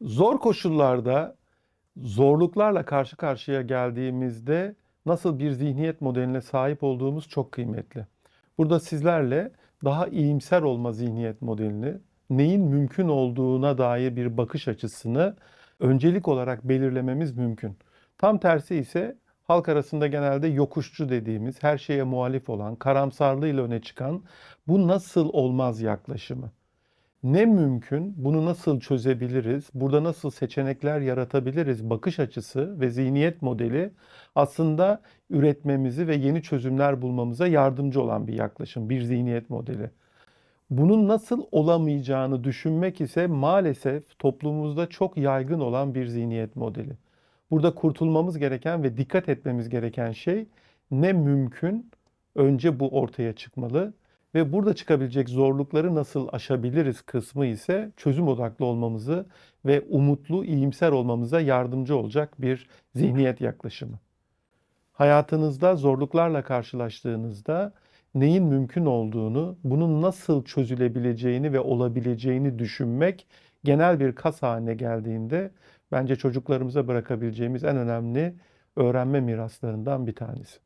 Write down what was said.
Zor koşullarda, zorluklarla karşı karşıya geldiğimizde nasıl bir zihniyet modeline sahip olduğumuz çok kıymetli. Burada sizlerle daha iyimser olma zihniyet modelini, neyin mümkün olduğuna dair bir bakış açısını öncelik olarak belirlememiz mümkün. Tam tersi ise halk arasında genelde yokuşçu dediğimiz, her şeye muhalif olan, karamsarlığıyla öne çıkan bu nasıl olmaz yaklaşımı. Ne mümkün, bunu nasıl çözebiliriz, burada nasıl seçenekler yaratabiliriz bakış açısı ve zihniyet modeli aslında üretmemizi ve yeni çözümler bulmamıza yardımcı olan bir yaklaşım, bir zihniyet modeli. Bunun nasıl olamayacağını düşünmek ise maalesef toplumumuzda çok yaygın olan bir zihniyet modeli. Burada kurtulmamız gereken ve dikkat etmemiz gereken şey ne mümkün önce bu ortaya çıkmalı ve burada çıkabilecek zorlukları nasıl aşabiliriz kısmı ise çözüm odaklı olmamızı ve umutlu, iyimser olmamıza yardımcı olacak bir zihniyet yaklaşımı. Hayatınızda zorluklarla karşılaştığınızda neyin mümkün olduğunu, bunun nasıl çözülebileceğini ve olabileceğini düşünmek genel bir kas haline geldiğinde bence çocuklarımıza bırakabileceğimiz en önemli öğrenme miraslarından bir tanesi.